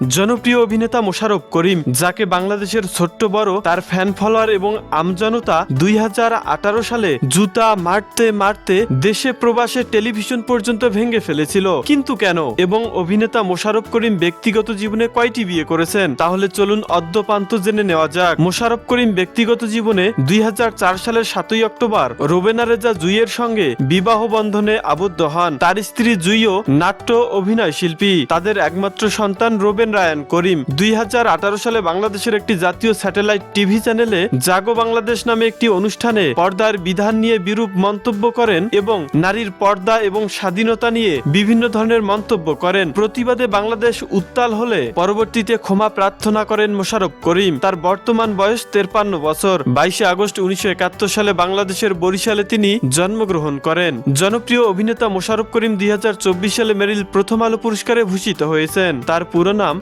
জনপ্রিয় অভিনেতা মোশারফ করিম, যাকে বাংলাদেশের ছোট্ট বড়, তার ফ্যান ফলোয়ার এবং আমজনতা দুই সালে জুতা মারতে মারতে দেশে প্রবাসে টেলিভিশন পর্যন্ত ভেঙে ফেলেছিল। কিন্তু কেন? এবং অভিনেতা মোশাররফ করিম ব্যক্তিগত জীবনে কয়টি বিয়ে করেছেন? তাহলে চলুন অদ্যপান্ত জেনে নেওয়া যাক। মোশারফ করিম ব্যক্তিগত জীবনে দুই হাজার চার সালের সাতই অক্টোবর রোবেনা রেজা জুইয়ের সঙ্গে বিবাহ বন্ধনে আবদ্ধ হন। তার স্ত্রী জুইও নাট্য অভিনয় শিল্পী তাদের একমাত্র সন্তান রোবেন। রায়ান করিম দুই হাজার আঠারো সালে বাংলাদেশের একটি জাতীয় স্যাটেলাইট টিভি চ্যানেলে জাগো বাংলাদেশ নামে একটি অনুষ্ঠানে পর্দার বিধান নিয়ে বিরূপ মন্তব্য করেন এবং নারীর পর্দা এবং স্বাধীনতা নিয়ে বিভিন্ন ধরনের মন্তব্য করেন। প্রতিবাদে বাংলাদেশ উত্তাল হলে পরবর্তীতে ক্ষমা প্রার্থনা করেন মোশাররফ করিম। তার বর্তমান বয়স তেরপান্ন বছর। বাইশে আগস্ট উনিশশো একাত্তর সালে বাংলাদেশের বরিশালে তিনি জন্মগ্রহণ করেন। জনপ্রিয় অভিনেতা মোশারফ করিম দুই হাজার চব্বিশ সালে মেরিল প্রথম আলো পুরস্কারে ভূষিত হয়েছেন। তার পুরো নাম